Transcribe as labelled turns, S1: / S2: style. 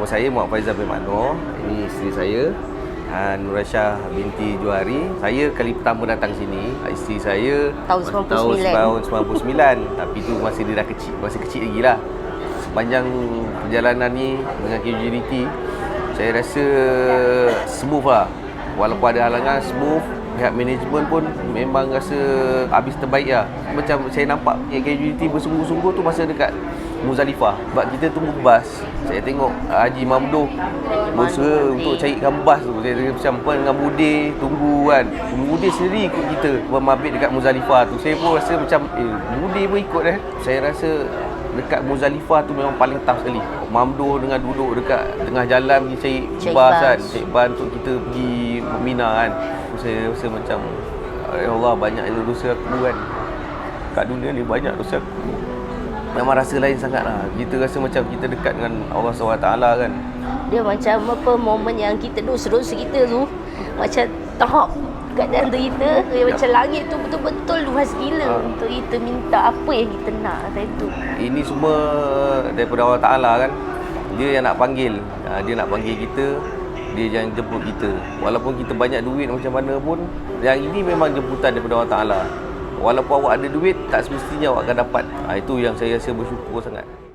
S1: nama saya Muhammad Faizal bin Manor. Ini isteri saya. Uh, Nur Aisyah binti Juhari. Saya kali pertama datang sini. Isteri saya
S2: Tahun 99.
S1: tahun 99. Tapi tu masih dia dah kecil, masih kecil lagi lah. Sepanjang perjalanan ni dengan KUGDT, saya rasa smooth lah. Walaupun ada halangan, smooth. Pihak management pun memang rasa habis terbaik lah. Macam saya nampak yang KUGDT bersungguh-sungguh tu masa dekat Muzalifah. Sebab kita tunggu bas. Saya tengok Haji Mamdoh berusaha untuk carikan bas tu. Saya tengok macam puan dengan Bude tunggu kan. Bude sendiri ikut kita bermabit dekat Muzalifah tu. Saya pun rasa macam eh Bude pun ikut eh. Saya rasa dekat Muzalifah tu memang paling tough sekali. Mamdoh dengan duduk dekat tengah jalan pergi cari,
S2: Cari
S1: bas,
S2: bas.
S1: kan. Cari bas untuk kita pergi Mina kan. Saya rasa macam Ya Allah banyak dosa aku kan. Kat dunia ni banyak dosa aku. Memang rasa lain sangat lah. Kita rasa macam kita dekat dengan Allah SWT kan.
S2: Dia macam apa momen yang kita dosa-dosa kita tu macam tahap kat dalam diri kita dia macam langit tu betul-betul luas gila
S1: Ha.
S2: untuk kita minta apa yang kita nak kata itu.
S1: Ini semua daripada Allah Ta'ala kan. Dia yang nak panggil. Ha, Dia nak panggil kita. Dia yang jemput kita. Walaupun kita banyak duit macam mana pun. Yang ini memang jemputan daripada Allah Ta'ala. Walaupun awak ada duit, tak semestinya awak akan dapat. Ha, itu yang saya rasa bersyukur sangat.